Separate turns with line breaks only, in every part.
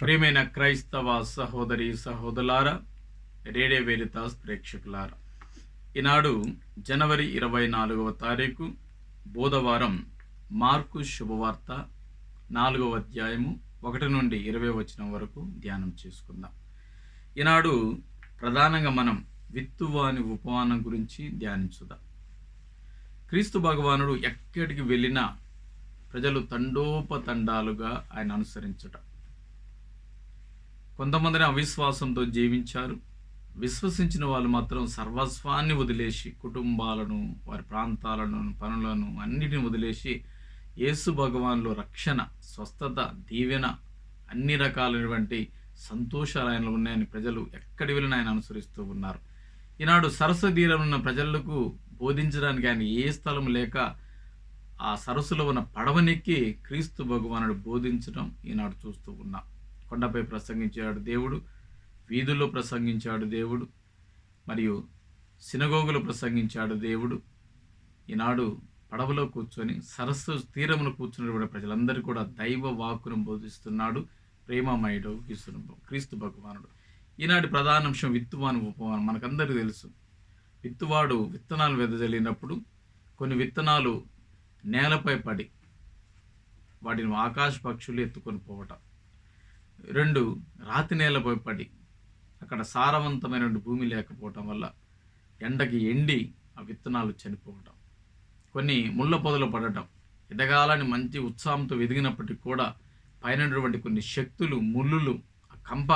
ప్రియమైన క్రైస్తవ సహోదరి సహోదరులారా రేడియో వేలితాస్ ప్రేక్షకులారా ఈనాడు జనవరి ఇరవై నాలుగవ తారీఖు బుధవారం మార్కు శుభవార్త నాలుగవ అధ్యాయము ఒకటి నుండి ఇరవై వచనం వరకు ధ్యానం చేసుకుందాం. ఈనాడు ప్రధానంగా మనం విత్తువాని ఉపమానం గురించి ధ్యానించుదాం. క్రీస్తు భగవానుడు ఎక్కడికి వెళ్ళినా ప్రజలు తండోపతండాలుగా ఆయన అనుసరించటం. కొంతమందిని అవిశ్వాసంతో జీవించారు. విశ్వసించిన వాళ్ళు మాత్రం సర్వస్వాన్ని వదిలేసి కుటుంబాలను వారి ప్రాంతాలను పనులను అన్నిటిని వదిలేసి యేసు భగవాన్లో రక్షణ స్వస్థత దీవెన అన్ని రకాలైనటువంటి సంతోషాలు ఆయనలో ఉన్నాయని ప్రజలు ఎక్కడి వెళ్ళినా ఆయన అనుసరిస్తూ ఉన్నారు. ఈనాడు సరస్సు తీరం ఉన్న ప్రజలకు బోధించడానికి ఆయన ఏ స్థలం లేక ఆ సరస్సులో ఉన్న పడవనెక్కి క్రీస్తు భగవానుడు బోధించడం ఈనాడు చూస్తూ ఉన్నాం. కొండపై ప్రసంగించాడు దేవుడు వీధుల్లో ప్రసంగించాడు దేవుడు మరియు సినగోగులు ప్రసంగించాడు దేవుడు. ఈనాడు పడవలో కూర్చొని సరస్సు తీరమును కూర్చున్నటువంటి ప్రజలందరూ కూడా దైవ వాక్కును బోధిస్తున్నాడు. ప్రేమమయుడు క్రీస్తు క్రీస్తు భగవానుడు. ఈనాటి ప్రధాన అంశం విత్తువాను ఉపమానం. మనకందరికీ తెలుసు. విత్తువాడు విత్తనాలు వెదజల్లినప్పుడు కొన్ని విత్తనాలు నేలపై పడి వాటిని ఆకాశ పక్షులు ఎత్తుకొని పోవటం. రెండు రాతి నేలపై పడి అక్కడ సారవంతమైన భూమి లేకపోవటం వల్ల ఎండకి ఎండి ఆ విత్తనాలు చనిపోవటం. కొన్ని ముళ్ళ పొదలు పడటం. ఎదగాలని మంచి ఉత్సాహంతో ఎదిగినప్పటికీ కూడా పైనటువంటి కొన్ని శక్తులు ముళ్ళులు ఆ కంప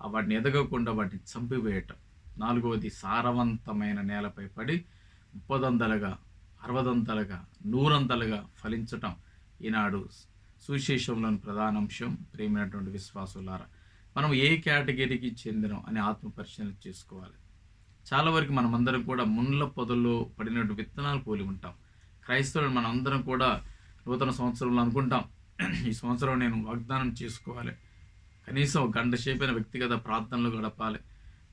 ఆ వాటిని ఎదగకుండా వాటిని చంపివేయటం. నాలుగవది సారవంతమైన నేలపై పడి ముప్పదంతలుగా అరవదంతలుగా నూరంతలుగా ఫలించటం ఈనాడు సువిశేషంలోని ప్రధాన అంశం ప్రేమైనటువంటి విశ్వాసులారా. మనం ఏ కేటగిరీకి చెందినం అని ఆత్మ పరిశీలన చేసుకోవాలి. చాలా వరకు మనమందరం కూడా ముండ్ల పొదల్లో పడినట్టు విత్తనాలు పోలి ఉంటాం. క్రైస్తవులు మనం అందరం కూడా నూతన సంవత్సరంలో అనుకుంటాం. ఈ సంవత్సరం నేను వాగ్దానం చేసుకోవాలి. కనీసం గంట సేపైన వ్యక్తిగత ప్రార్థనలు గడపాలి.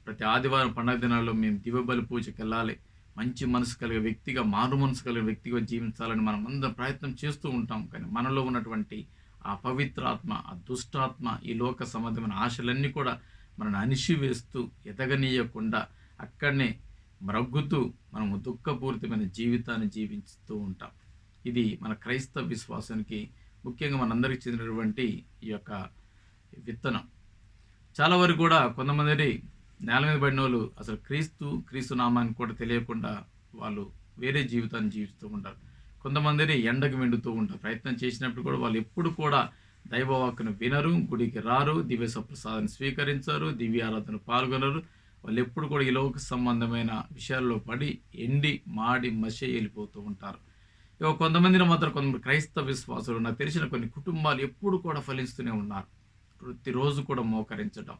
ప్రతి ఆదివారం పండగ దినాల్లో మేము దివ్యబలి పూజకి వెళ్ళాలి మంచి మనసు కలిగే వ్యక్తిగా మారు మనసు కలిగే వ్యక్తిగా జీవించాలని మనం అందరం ప్రయత్నం చేస్తూ ఉంటాం. కానీ మనలో ఉన్నటువంటి ఆ పవిత్రాత్మ ఆ దుష్టాత్మ ఈ లోక సంబంధమైన ఆశలన్నీ కూడా మనల్ని అణిసివేస్తూ ఎదగనీయకుండా అక్కడనే మ్రగ్గుతూ మనము దుఃఖపూరితమైన జీవితాన్ని జీవిస్తూ ఉంటాం. ఇది మన క్రైస్తవ విశ్వాసానికి ముఖ్యంగా మనందరికీ చెందినటువంటి ఈ యొక్క విత్తనం. చాలా వరకు కూడా కొంతమంది నేల మీద పడిన వాళ్ళు అసలు క్రీస్తు క్రీస్తు నామాన్ని కూడా తెలియకుండా వాళ్ళు వేరే జీవితాన్ని జీవిస్తూ ఉంటారు. కొంతమందిని ఎండకు వెండుతూ ఉంటారు. ప్రయత్నం చేసినప్పుడు కూడా వాళ్ళు ఎప్పుడు కూడా దైవవాక్కును వినరు గుడికి రారు దివ్య సప్రసాదాన్ని స్వీకరించరు దివ్య ఆరాధన పాల్గొనరు. వాళ్ళు ఎప్పుడు కూడా ఈ లోక సంబంధమైన విషయాల్లో పడి ఎండి మాడి మసి వెళ్ళిపోతూ ఉంటారు. ఇక కొంతమందిని మాత్రం కొంతమంది క్రైస్తవ విశ్వాసులు నాకు తెలిసిన కొన్ని కుటుంబాలు ఎప్పుడు కూడా ఫలిస్తూనే ఉన్నారు. ప్రతిరోజు కూడా మోకరించడం.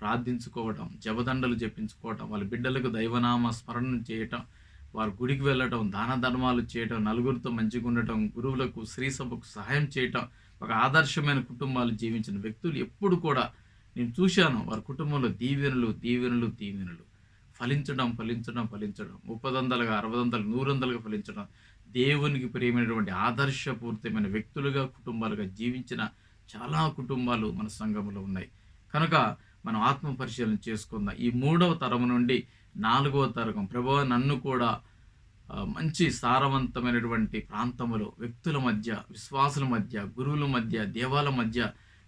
ప్రార్థించుకోవటం జపదండలు జపించుకోవటం వాళ్ళ బిడ్డలకు దైవనామ స్మరణ చేయటం వారు గుడికి వెళ్ళటం దాన ధర్మాలు చేయటం నలుగురితో మంచిగా ఉండటం గురువులకు స్త్రీ సభకు సహాయం చేయటం ఒక ఆదర్శమైన కుటుంబాలు జీవించిన వ్యక్తులు ఎప్పుడు కూడా నేను చూశాను. వారి కుటుంబంలో దీవెనలు దీవెనలు దీవెనలు. ఫలించడం ఫలించడం ఫలించడం. ముప్పదందలుగా అరవదందలు నూరందలుగా ఫలించడం. దేవునికి ప్రియమైనటువంటి ఆదర్శపూర్తమైన వ్యక్తులుగా కుటుంబాలుగా జీవించిన చాలా కుటుంబాలు మన సంఘంలో ఉన్నాయి. కనుక మనం ఆత్మ పరిశీలన చేసుకుందాం. ఈ మూడవ తరం నుండి నాలుగవ తరగం ప్రభు నన్ను కూడా మంచి సారవంతమైనటువంటి ప్రాంతములో వ్యక్తుల మధ్య విశ్వాసుల మధ్య గురువుల మధ్య దేవాల మధ్య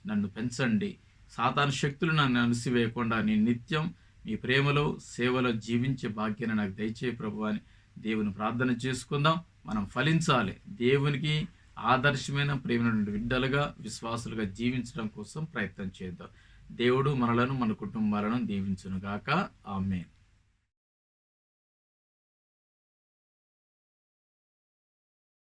నన్ను పెంచండి. సాధారణ శక్తులు నన్ను అలసివేయకుండా నేను నిత్యం మీ ప్రేమలో సేవలో జీవించే భాగ్యాన్ని నాకు దయచేయ ప్రభు అని దేవుని ప్రార్థన చేసుకుందాం. మనం ఫలించాలి. దేవునికి ఆదర్శమైన ప్రేమైనటువంటి బిడ్డలుగా విశ్వాసులుగా జీవించడం కోసం ప్రయత్నం చేద్దాం. దేవుడు మనలను మన కుటుంబాలను దీవించునుగాక. ఆమె